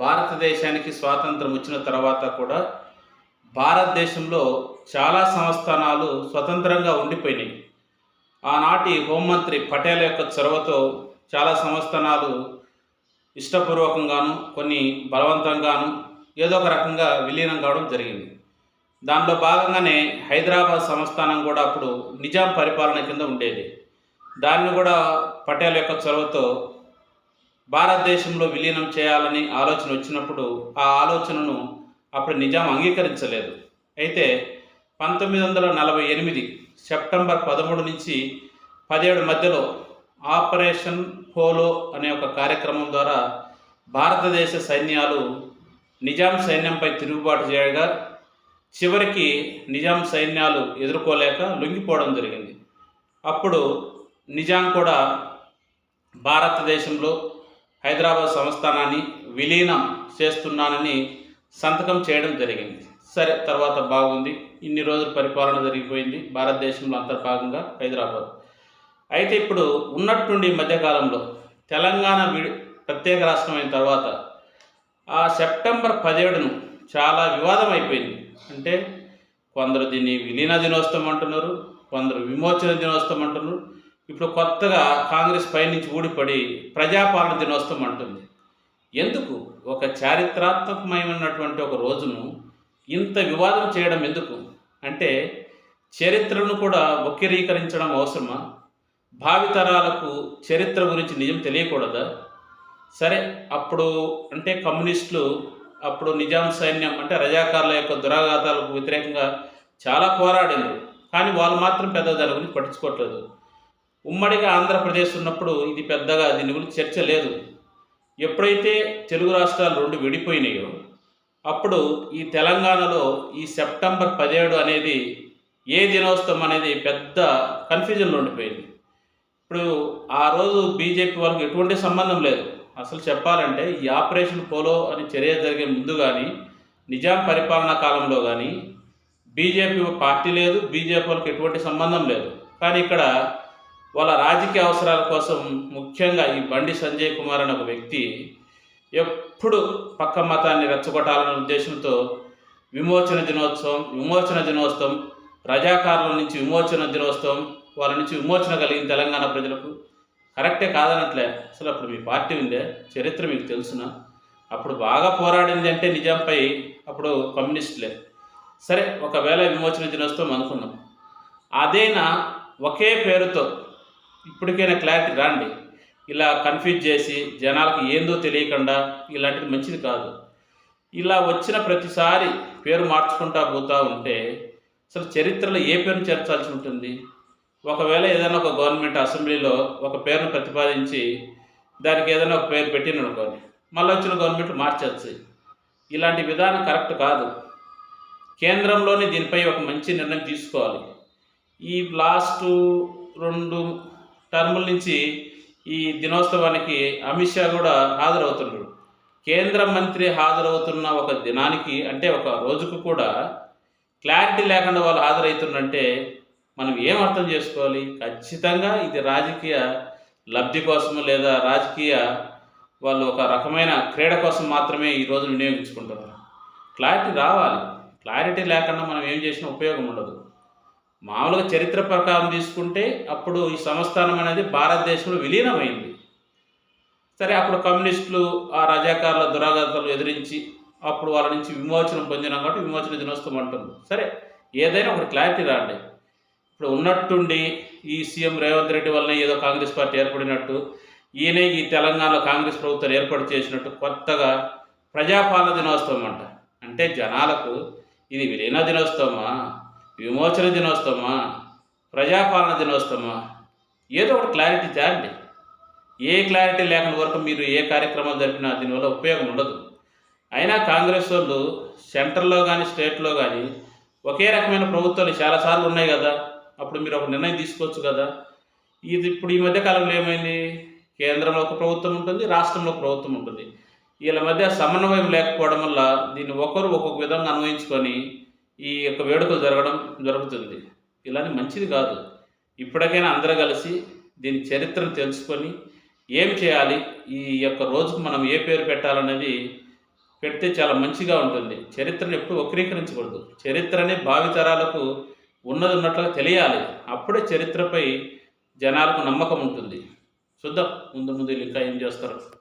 భారతదేశానికి స్వాతంత్రం వచ్చిన తర్వాత కూడా భారతదేశంలో చాలా సంస్థానాలు స్వతంత్రంగా ఉండిపోయినాయి. ఆనాటి హోంమంత్రి పటేల్ యొక్క చొరవతో చాలా సంస్థానాలు ఇష్టపూర్వకంగాను కొన్ని బలవంతంగాను ఏదో ఒక రకంగా విలీనం కావడం జరిగింది. దానిలో భాగంగానే హైదరాబాద్ సంస్థానం కూడా అప్పుడు నిజాం పరిపాలన కింద ఉండేది. దాన్ని కూడా పటేల్ యొక్క చొరవతో భారతదేశంలో విలీనం చేయాలని ఆలోచన వచ్చినప్పుడు ఆ ఆలోచనను అప్పుడు నిజాం అంగీకరించలేదు. అయితే పంతొమ్మిది వందల నలభై ఎనిమిది సెప్టెంబర్ పదమూడు నుంచి పదిహేడు మధ్యలో ఆపరేషన్ పోలో అనే ఒక కార్యక్రమం ద్వారా భారతదేశ సైన్యాలు నిజాం సైన్యంపై తిరుగుబాటు చేయగా చివరికి నిజాం సైన్యాలు ఎదుర్కోలేక లొంగిపోవడం జరిగింది. అప్పుడు నిజాం కూడా భారతదేశంలో హైదరాబాద్ సంస్థానాన్ని విలీనం చేస్తున్నానని సంతకం చేయడం జరిగింది. సరే తర్వాత బాగుంది. ఇన్ని రోజులు పరిపాలన జరిగిపోయింది. భారతదేశంలో అంతర్భాగంగా హైదరాబాద్. అయితే ఇప్పుడు ఉన్నట్టుండి ఈ మధ్యకాలంలో తెలంగాణ విడి ప్రత్యేక రాష్ట్రం అయిన తర్వాత ఆ సెప్టెంబర్ పదిహేడును చాలా వివాదం అయిపోయింది. అంటే కొందరు దీన్ని విలీన దినోత్సవం అంటున్నారు కొందరు విమోచన దినోత్సవం అంటున్నారు ఇప్పుడు కొత్తగా కాంగ్రెస్ పైనుంచి ఊడిపడి ప్రజాపాలన దినోత్సవం అంటుంది. ఎందుకు? ఒక చారిత్రాత్మకమైనటువంటి ఒక రోజును ఇంత వివాదం చేయడం ఎందుకు? అంటే చరిత్రను కూడా వక్రీకరించడం అవసరమా? భావితరాలకు చరిత్ర గురించి నిజం తెలియకూడదా? సరే అప్పుడు అంటే కమ్యూనిస్టులు అప్పుడు నిజాం సైన్యం అంటే రజాకారుల యొక్క దురాఘాతాలకు వ్యతిరేకంగా చాలా పోరాడింది కానీ వాళ్ళు మాత్రం పెద్ద దాని గురించి పట్టించుకోవట్లేదు. ఉమ్మడిగా ఆంధ్రప్రదేశ్ ఉన్నప్పుడు ఇది పెద్దగా దీని గురించి చర్చ లేదు. ఎప్పుడైతే తెలుగు రాష్ట్రాలు రెండు విడిపోయినాయో అప్పుడు ఈ తెలంగాణలో ఈ సెప్టెంబర్ పదిహేడు అనేది ఏ దినోత్సవం అనేది పెద్ద కన్ఫ్యూజన్లో ఉండిపోయింది. ఇప్పుడు ఆ రోజు బీజేపీ వాళ్ళకి ఎటువంటి సంబంధం లేదు. అసలు చెప్పాలంటే ఈ ఆపరేషన్ పోలో అని చర్య జరిగే ముందు కానీ నిజాం పరిపాలనా కాలంలో కానీ బీజేపీ పార్టీ లేదు బీజేపీ వాళ్ళకి ఎటువంటి సంబంధం లేదు. కానీ ఇక్కడ వాళ్ళ రాజకీయ అవసరాల కోసం ముఖ్యంగా ఈ బండి సంజయ్ కుమార్ అనే ఒక వ్యక్తి ఎప్పుడు పక్క మతాన్ని రెచ్చగొట్టాలనే ఉద్దేశంతో విమోచన దినోత్సవం విమోచన దినోత్సవం రజాకారుల నుంచి విమోచన దినోత్సవం వాళ్ళ నుంచి విమోచన కలిగింది తెలంగాణ ప్రజలకు కరెక్టే కాదనట్లే. అసలు అప్పుడు మీ పార్టీ ఉందే? చరిత్ర మీకు తెలుసునా? అప్పుడు బాగా పోరాడింది అంటే నిజాంపై అప్పుడు కమ్యూనిస్టులే. సరే ఒకవేళ విమోచన దినోత్సవం అనుకున్నాం. అదేనా ఒకే పేరుతో ఇప్పటికైనా క్లారిటీ రాండి. ఇలా కన్ఫ్యూజ్ చేసి జనాలకు ఏందో తెలియకుండా ఇలాంటిది మంచిది కాదు. ఇలా వచ్చిన ప్రతిసారి పేరు మార్చుకుంటా పోతూ ఉంటే అసలు చరిత్రలో ఏ పేరును చేర్చాల్సి ఉంటుంది? ఒకవేళ ఏదైనా ఒక గవర్నమెంట్ అసెంబ్లీలో ఒక పేరును ప్రతిపాదించి దానికి ఏదైనా ఒక పేరు పెట్టిన అనుకోని మళ్ళీ వచ్చిన గవర్నమెంట్ మార్చచ్చు ఇలాంటి విధానం కరెక్ట్ కాదు. కేంద్రంలోనే దీనిపై ఒక మంచి నిర్ణయం తీసుకోవాలి. ఈ లాస్ట్ రెండు టర్ముల నుంచి ఈ దినోత్సవానికి అమిత్ షా కూడా హాజరవుతున్నాడు కేంద్ర మంత్రి హాజరవుతున్న ఒక దినానికి అంటే ఒక రోజుకు కూడా క్లారిటీ లేకుండా వాళ్ళు హాజరవుతుందంటే మనం ఏం అర్థం చేసుకోవాలి? ఖచ్చితంగా ఇది రాజకీయ లబ్ధి కోసము లేదా రాజకీయ వాళ్ళు ఒక రకమైన క్రీడ కోసం మాత్రమే ఈ రోజు వినియోగించుకుంటున్నారు. క్లారిటీ రావాలి. క్లారిటీ లేకుండా మనం ఏం చేసినా ఉపయోగం ఉండదు. మామూలుగా చరిత్ర ప్రకారం తీసుకుంటే అప్పుడు ఈ సంస్థానం అనేది భారతదేశంలో విలీనమైంది. సరే అప్పుడు కమ్యూనిస్టులు ఆ రజాకారుల దురాఘాతాలు ఎదిరించి అప్పుడు వాళ్ళ నుంచి విమోచనం పొందినాం కాబట్టి విమోచన దినోత్సవం అంటుంది. సరే ఏదైనా ఒకటి క్లారిటీ రాండి. ఇప్పుడు ఉన్నట్టుండి ఈ సీఎం రేవంత్ రెడ్డి వల్లనే ఏదో కాంగ్రెస్ పార్టీ ఏర్పడినట్టు ఈయనే ఈ తెలంగాణలో కాంగ్రెస్ ప్రభుత్వం ఏర్పాటు చేసినట్టు కొత్తగా ప్రజాపాలన దినోత్సవం అంట. అంటే జనాలకు ఇది విలీన దినోత్సవమా? విమోచన దినోత్సవమా? ప్రజాపాలన దినోత్సవమా? ఏదో ఒకటి క్లారిటీ చేయండి ఏ క్లారిటీ లేకుండా వరకు మీరు ఏ కార్యక్రమాలు జరిపినా దీనివల్ల ఉపయోగం ఉండదు. అయినా కాంగ్రెస్ వాళ్ళు సెంట్రల్లో కానీ స్టేట్లో కానీ ఒకే రకమైన ప్రభుత్వాలు చాలాసార్లు ఉన్నాయి కదా. అప్పుడు మీరు ఒక నిర్ణయం తీసుకోవచ్చు కదా. ఇది ఇప్పుడు ఈ మధ్య కాలంలో ఏమైంది? కేంద్రంలో ఒక ప్రభుత్వం ఉంటుంది రాష్ట్రంలో ఒక ప్రభుత్వం ఉంటుంది. వీళ్ళ మధ్య సమన్వయం లేకపోవడం వల్ల దీన్ని ఒకరు ఒక్కొక్క విధంగా అన్వయించుకొని ఈ యొక్క వేడుకలు జరగడం జరుగుతుంది. ఇలాంటి మంచిది కాదు. ఇప్పటికైనా అందరూ కలిసి దీని చరిత్రను తెలుసుకొని ఏం చేయాలి? ఈ యొక్క రోజుకు మనం ఏ పేరు పెట్టాలనేది పెడితే చాలా మంచిగా ఉంటుంది. చరిత్రను ఎప్పుడు వక్రీకరించకూడదు. చరిత్రని భావితరాలకు ఉన్నది ఉన్నట్లుగా తెలియాలి. అప్పుడే చరిత్రపై జనాలకు నమ్మకం ఉంటుంది. చూద్దాం. ముందు ముందు ఇంకా ఏం చేస్తారు.